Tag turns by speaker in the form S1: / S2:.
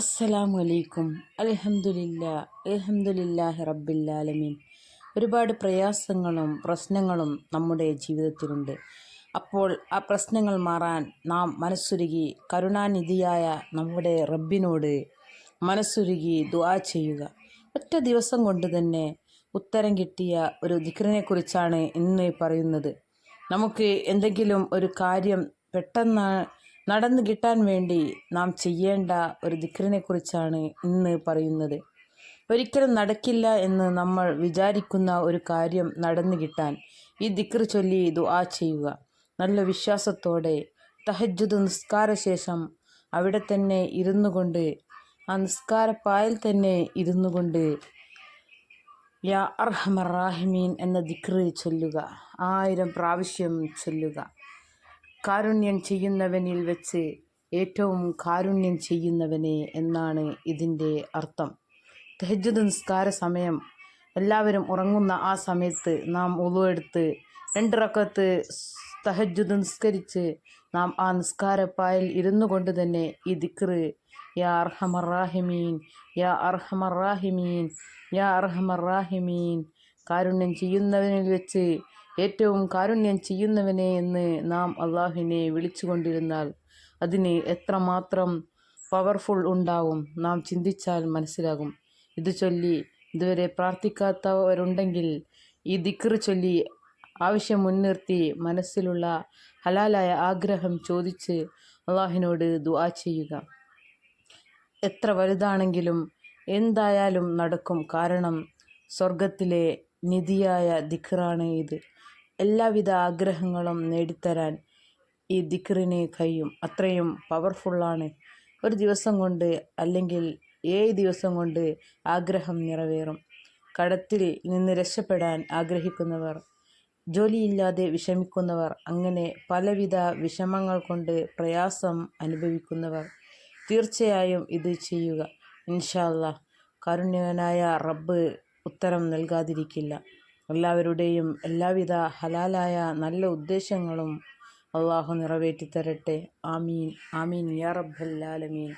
S1: അസ്സലാമു അലൈക്കും അലഹമുല്ല അൽഹംദുലില്ലാഹി റബ്ബില്ലാലമീൻ. ഒരുപാട് പ്രയാസങ്ങളും പ്രശ്നങ്ങളും നമ്മുടെ ജീവിതത്തിലുണ്ട്. അപ്പോൾ ആ പ്രശ്നങ്ങൾ മാറാൻ നാം മനസ്സുരുകി കരുണാനിധിയായ നമ്മുടെ റബ്ബിനോട് മനസ്സുരുകി ദുആ ചെയ്യുക. ഒറ്റ ദിവസം കൊണ്ട് തന്നെ ഉത്തരം കിട്ടിയ ഒരു ദിക്റിനെക്കുറിച്ചാണ് ഇന്ന് പറയുന്നത്. നമുക്ക് എന്തെങ്കിലും ഒരു കാര്യം പെട്ടെന്ന് നടന്നു കിട്ടാൻ വേണ്ടി നാം ചെയ്യേണ്ട ഒരു ദിക്റിനെക്കുറിച്ചാണ് ഇന്ന് പറയുന്നത്. ഒരിക്കലും നടക്കില്ല എന്ന് നമ്മൾ വിചാരിക്കുന്ന ഒരു കാര്യം നടന്നു കിട്ടാൻ ഈ ദിക്ർ ചൊല്ലി ആ ചെയ്യുക. നല്ല വിശ്വാസത്തോടെ തഹജ്ജുദ് നിസ്കാര ശേഷം അവിടെ തന്നെ ഇരുന്നു കൊണ്ട് ആ പായൽ തന്നെ ഇരുന്നു കൊണ്ട് യാ അർഹമർ റാഹിമീൻ എന്ന ദിക്ർ ചൊല്ലുക. ആയിരം പ്രാവശ്യം ചൊല്ലുക. കാരുണ്യം ചെയ്യുന്നവനിൽ വെച്ച് ഏറ്റവും കാരുണ്യം ചെയ്യുന്നവനെ എന്നാണ് ഇതിന്റെ അർത്ഥം. തെഹജുദ് നിസ്കാര സമയം. എല്ലാവരും ഉറങ്ങുന്ന ആ സമയത്ത് നാം ഉളുവെടുത്ത് രണ്ടിറക്കത്ത് തഹജുദ് നിസ്കരിച്ച് നാം ആ നിസ്കാരപ്പായൽ ഇരുന്നു കൊണ്ട് തന്നെ ഈ ദിക്റ് യാ അർഹമറാഹിമീൻ യാ അർഹമറാഹിമീൻ യാ അർഹമറാഹിമീൻ കാരുണ്യം ചെയ്യുന്നവനിൽ വെച്ച് ഏറ്റവും കാരുണ്യം ചെയ്യുന്നവനെ എന്ന് നാം അള്ളാഹുവിനെ വിളിച്ചുകൊണ്ടിരുന്നാൽ അതിന് എത്രമാത്രം പവർഫുൾ ഉണ്ടാവും നാം ചിന്തിച്ചാൽ മനസ്സിലാകും. ഇത് ചൊല്ലി ഇതുവരെ പ്രാർത്ഥിക്കാത്തവരുണ്ടെങ്കിൽ ഈ ദിക്ർ ചൊല്ലി ആവശ്യം മുൻനിർത്തി മനസ്സിലുള്ള ഹലാലായ ആഗ്രഹം ചോദിച്ച് അള്ളാഹിനോട് ദുആ ചെയ്യുക. എത്ര വലുതാണെങ്കിലും എന്തായാലും നടക്കും. കാരണം സ്വർഗത്തിലെ നിധിയായ ദിക്റാണ് ഇത്. എല്ലാവിധ ആഗ്രഹങ്ങളും നേടിത്തരാൻ ഈ ദിക്റിന് കഴിയും. അത്രയും പവർഫുള്ളാണ് ഒരു ദിവസം കൊണ്ട് അല്ലെങ്കിൽ ഏഴ് ദിവസം കൊണ്ട് ആഗ്രഹം നിറവേറും. കടത്തിൽ നിന്ന് രക്ഷപ്പെടാൻ ആഗ്രഹിക്കുന്നവർ ജോലിയില്ലാതെ വിഷമിക്കുന്നവർ അങ്ങനെ പലവിധ വിഷമങ്ങൾ കൊണ്ട് പ്രയാസം അനുഭവിക്കുന്നവർ തീർച്ചയായും ഇത് ചെയ്യുക. ഇൻഷാല്ല കാരുണ്യവനായ റബ്ബ് ഉത്തരം നൽകാതിരിക്കില്ല. എല്ലാവരുടെയും എല്ലാവിധ ഹലാലായ നല്ല ഉദ്ദേശങ്ങളും അള്ളാഹു നിറവേറ്റി തരട്ടെ ആമീൻ. ആമീൻ. യാ റബ്ബൽ ആലമീൻ.